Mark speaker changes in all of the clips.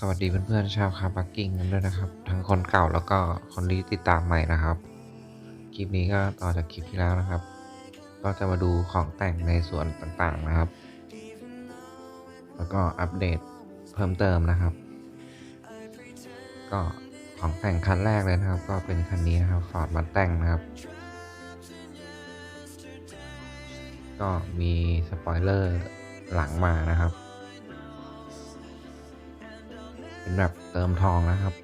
Speaker 1: สวัสดีเพื่อนๆชาวคาร์บักกิ้งกันด้วยนะครับ ทั้งคนเก่าแล้วก็คนที่ติดตามใหม่นะครับ คลิปนี้ก็ต่อจากคลิปที่แล้วนะครับ ก็จะมาดูของแต่งในส่วนต่างๆนะครับ แล้วก็อัปเดตเพิ่มเติมนะครับ ก็ของแต่งคันแรกเลยนะครับ ก็เป็นคันนี้นะครับฟอร์ดมาแต่งนะครับ ก็มีสปอยเลอร์หลังมานะครับ เป็นแบบเติมทองนะครับ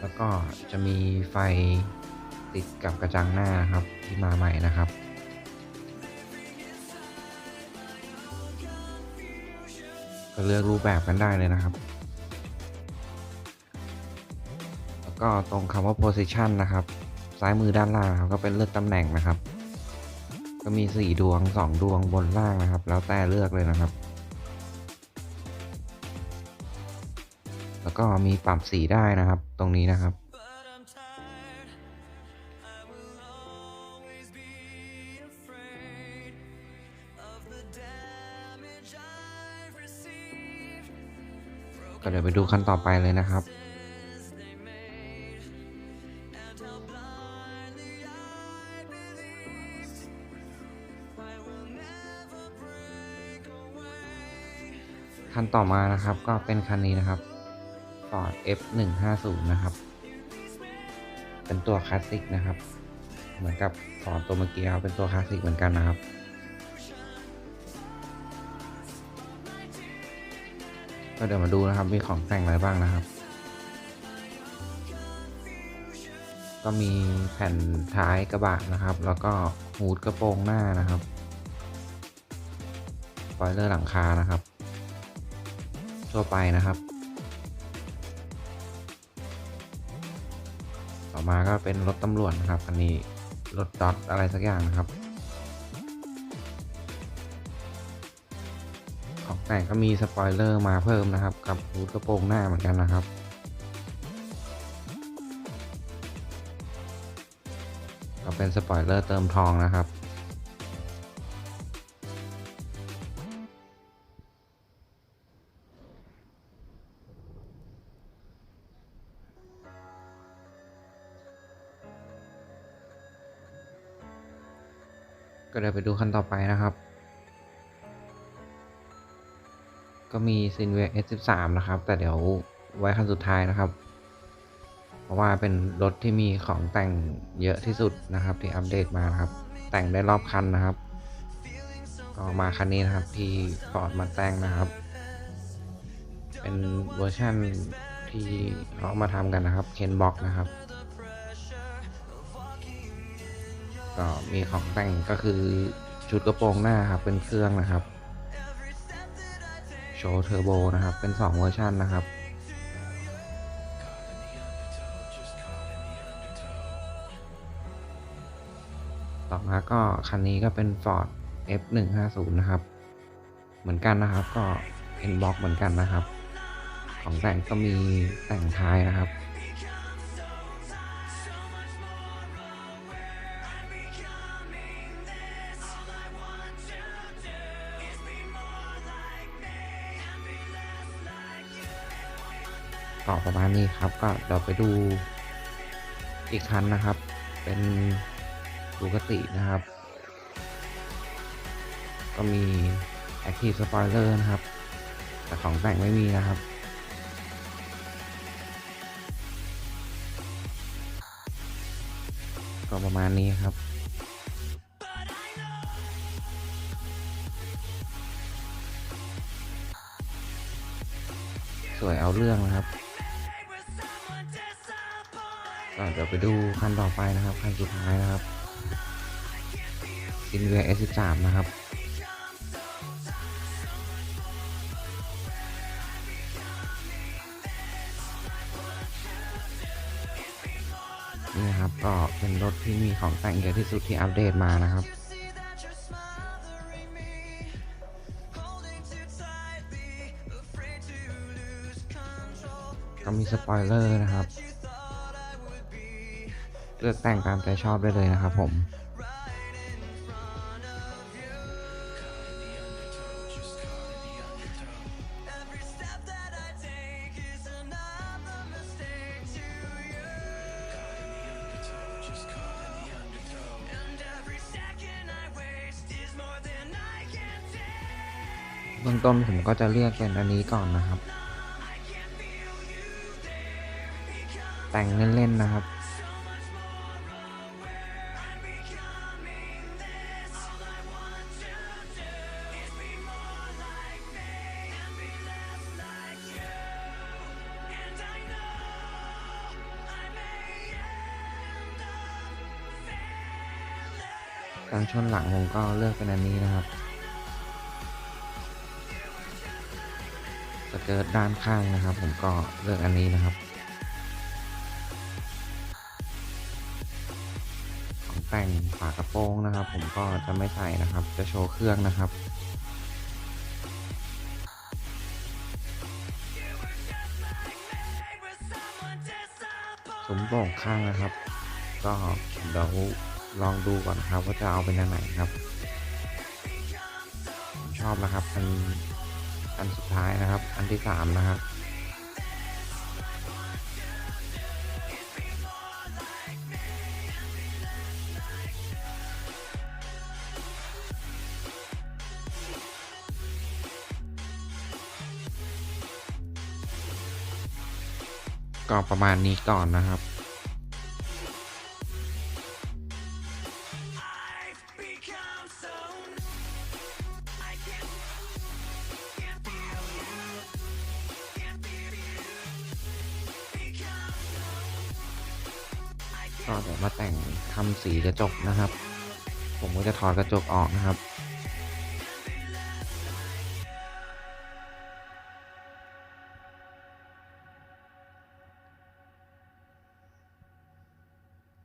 Speaker 1: แล้วก็จะมีไฟติดกับกระจังหน้าครับที่มาใหม่นะครับก็เลือกรูปแบบกันได้เลยนะครับ ก็ตรงคำว่า position นะครับ ซ้ายมือด้านล่างครับก็เป็นเลือกตำแหน่งนะครับ ก็มี 4 ดวง 2 ดวงบนล่างนะครับ แล้วแต่เลือกเลยนะครับ แล้วก็มีปรับสีได้นะครับ ตรงนี้นะครับก็เดี๋ยวไปดูขั้นต่อไปเลยนะครับ คันต่อมานะครับก็เป็นคันนี้นะครับ Ford F150 นะครับ เป็นตัวคลาสสิกนะครับ เหมือนกับ Ford ตัวเมื่อกี้เป็นตัวคลาสสิกเหมือนกันนะครับก็เดี๋ยวมาดูนะครับมีของแต่งอะไรบ้างนะครับ ก็มีแผ่นท้ายกระบะนะครับ แล้วก็ฮูดกระโปรงหน้านะครับสปอยเลอร์หลังคานะครับ ทั่วไปนะครับ ต่อมาก็เป็นรถตำรวจนะครับอันนี้รถดอทอะไรสักอย่างนะครับ ของแต่งก็มีสปอยเลอร์มาเพิ่มนะครับ กับฮูดกระโปรงหน้าเหมือนกันนะครับก็เป็นสปอยเลอร์เติมทองนะครับ ก็เดี๋ยวไปดูขั้นต่อไปนะครับ ก็มี s i n v e S13 นะครับ แต่เดี๋ยวไว้ขั้นสุดท้ายนะครับ เพราะว่าเป็นรถที่มีของแต่งเยอะที่สุดนะครับ ที่อัปเดตมานะครับ แต่งได้รอบคันนะครับ ก็มาคันนี้นะครับที่ Ford มาแต่งนะครับ เป็นเวอร์ชั่นที่เขามาทำกันนะครับเคนบ็อกนะครับ ก็มีของแต่งก็คือชุดกระโปรงหน้าครับเป็นเครื่องนะครับ โชว์เทอร์โบนะครับ เป็น 2 เวอร์ชันนะครับต่อมาก็คันนี้ก็เป็น Ford F150 นะครับ เหมือนกันนะครับก็เป็นบล็อกเหมือนกันนะครับ ของแต่งก็มีแต่งท้ายนะครับ ก็ประมาณนี้ครับ ก็เดี๋ยวไปดูอีกคันนะครับ เป็นดูกตินะครับ ก็มี Active Spoiler นะครับ แต่ของแต่งไม่มีนะครับก็ประมาณนี้ครับ สวยเอาเรื่องนะครับ ก็เดี๋ยวไปดูคันต่อไปนะครับคันสุดท้ายนะครับซินเวีย S13 นะครับนี่ครับก็เป็นรถที่มีของแต่งเยอะที่สุดที่อัปเดตมานะครับก็มีสปอยเลอร์นะครับ เลือกแต่งตามใจชอบได้เลยนะครับผมเบื้องต้นผมก็จะเลือกเป็นอันนี้ก่อนนะครับ แต่งเล่นๆนะครับ การชนหลังผมก็เลือกเป็นอันนี้นะครับสเกิร์ตด้านข้างนะครับ ผมก็เลือกอันนี้นะครับของแต่งฝากระโปรงนะครับ ผมก็จะไม่ใส่นะครับ จะโชว์เครื่องนะครับสมโป่งข้างนะครับ ก็เดี๋ยว ลองดูก่อนครับว่าจะเอาเป็นอันไหนครับ ชอบนะครับอันอันสุดท้ายนะครับ อันที่สามนะครับก็ประมาณนี้ก่อนนะครับ กระจกนะครับ ผมก็จะถอดกระจกออกนะครับ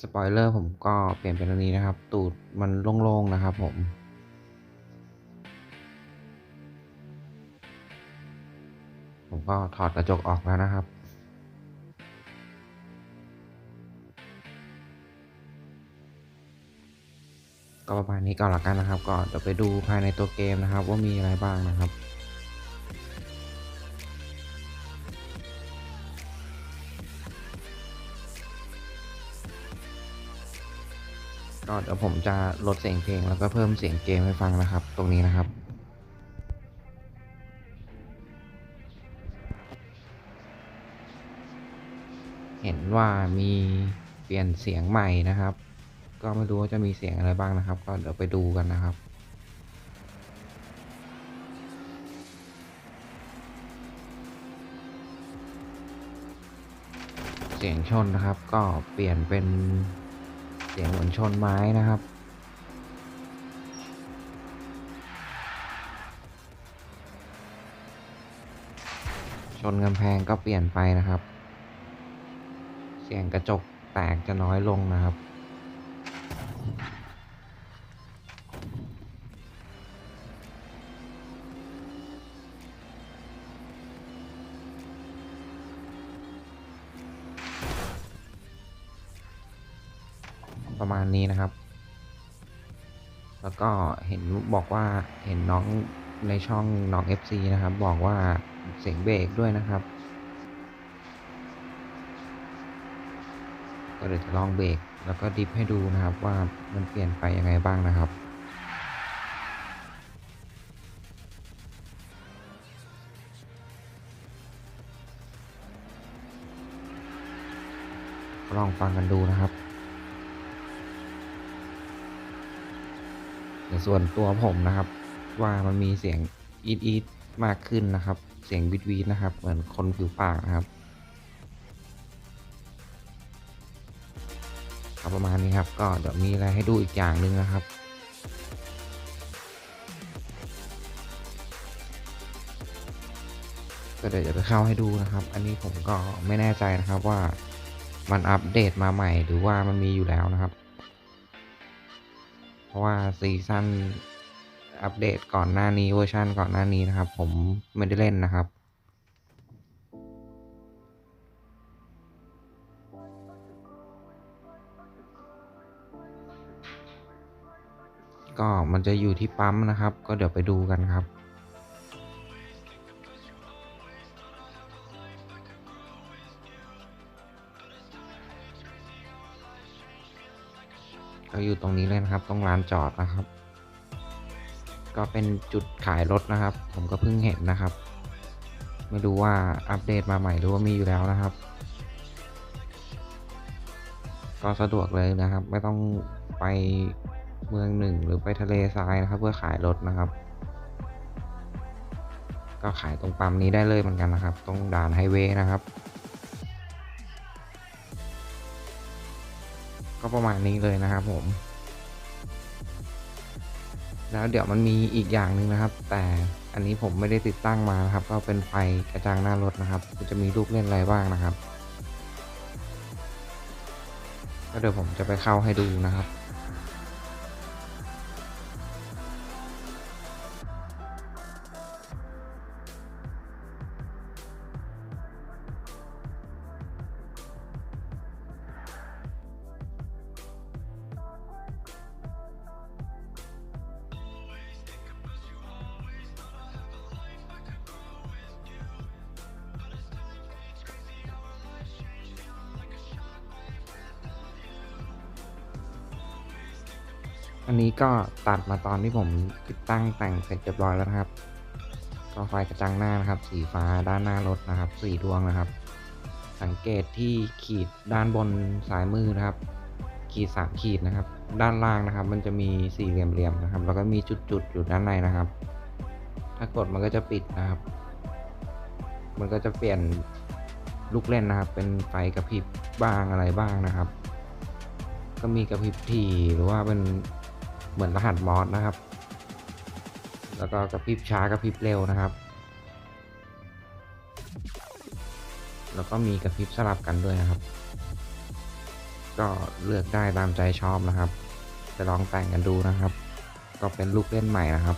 Speaker 1: สปอยเลอร์ผมก็เปลี่ยนเป็นอันนี้นะครับ ตูดมันโล่งๆนะครับผมผมก็ถอดกระจกออกแล้วนะครับ ก็ประมาณนี้ก่อนละกันนะครับก็เดี๋ยวไปดูภายในตัวเกมนะครับ ว่ามีอะไรบ้างนะครับก็เดี๋ยวผมจะลดเสียงเพลงแล้วก็เพิ่มเสียงเกมให้ฟังนะครับ ตรงนี้นะครับเห็นว่ามีเปลี่ยนเสียงใหม่นะครับ ก็ไม่รู้ว่าจะมีเสียงอะไรบ้างนะครับ ก็เดี๋ยวไปดูกันนะครับเสียงชนนะครับ ก็เปลี่ยนเป็นเสียงเหมือนชนไม้นะครับ ชนกำแพงก็เปลี่ยนไปนะครับ เสียงกระจกแตกจะน้อยลงนะครับ ประมาณนี้นะครับ แล้วก็เห็นบอกว่าเห็นน้องในช่องน้อง FC นะครับ บอกว่าเสียงเบรกด้วยนะครับ ก็เดี๋ยวจะลองเบรกแล้วก็ดิฟให้ดูนะครับว่ามันเปลี่ยนไปยังไงบ้างนะครับลองฟังกันดูนะครับ ส่วนตัวผมนะครับ ว่ามันมีเสียงอีดอีดมากขึ้นนะครับ เสียงวิดวีดนะครับ เหมือนคนผิวปากนะครับครับประมาณนี้ครับ ก็เดี๋ยวมีอะไรให้ดูอีกอย่างหนึ่งนะครับก็เดี๋ยวจะไปเข้าให้ดูนะครับ อันนี้ผมก็ไม่แน่ใจนะครับว่ามันอัปเดตมาใหม่หรือว่ามันมีอยู่แล้วนะครับ ราะว่าซีซั่นอัปเดตก่อนหน้านี้เวอร์ชั่นก่อนหน้านี้นะครับ ผมไม่ได้เล่นนะครับ ก็มันจะอยู่ที่ปั๊มนะครับ ก็เดี๋ยวไปดูกันครับ ก็อยู่ตรงนี้เลยนะครับ ตรงลานจอดนะครับ ก็เป็นจุดขายรถนะครับ ผมก็เพิ่งเห็นนะครับ ไม่รู้ว่าอัปเดตมาใหม่หรือว่ามีอยู่แล้วนะครับ ก็สะดวกเลยนะครับ ไม่ต้องไปเมืองหนึ่งหรือไปทะเลทรายนะครับ เพื่อขายรถนะครับ ก็ขายตรงปั๊มนี้ได้เลยเหมือนกันนะครับ ตรงด่านไฮเวย์นะครับ ก็ประมาณนี้เลยนะครับผม แล้วเดี๋ยวมันมีอีกอย่างหนึ่งนะครับ แต่อันนี้ผมไม่ได้ติดตั้งมานะครับ ก็เป็นไฟกระจังหน้ารถนะครับจะมีลูกเล่นอะไรบ้างนะครับ ก็เดี๋ยวผมจะไปเข้าให้ดูนะครับ อันนี้ก็ตัดมาตอนที่ผมติดตั้งแต่งเสร็จเรียบร้อยแล้วนะครับ ก็ไฟกระจังหน้านะครับ สีฟ้าด้านหน้ารถนะครับสีดวงนะครับ สังเกตที่ขีดด้านบนซ้ายมือนะครับ ขีดสามขีดนะครับ ด้านล่างนะครับ มันจะมีสี่เหลี่ยมๆนะครับ แล้วก็มีจุดๆอยู่ด้านในนะครับ ถ้ากดมันก็จะปิดนะครับ มันก็จะเปลี่ยนลูกเล่นนะครับ เป็นไฟกระพริบบ้างอะไรบ้างนะครับ ก็มีกระพริบทีหรือว่าเป็น เหมือนรหัสมอสนะครับ แล้วก็กระพริบช้ากระพริบเร็วนะครับ แล้วก็มีกระพริบสลับกันด้วยนะครับ ก็เลือกได้ตามใจชอบนะครับไปลองแต่งกันดูนะครับ ก็เป็นลูกเล่นใหม่นะครับ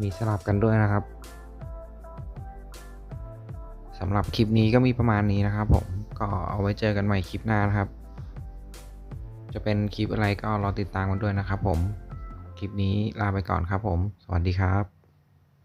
Speaker 1: มีสลับกันด้วยนะครับำหรับคลิปนี้ก็มีประมาณนี้นะครับผมก็เอาไว้เจอกันใหม่คลิปหน้านะครับ จะเป็นคลิปอะไรก็รอติดตามกันด้วยนะครับผม คลิปนี้ลาไปก่อนครับผม สวัสดีครับ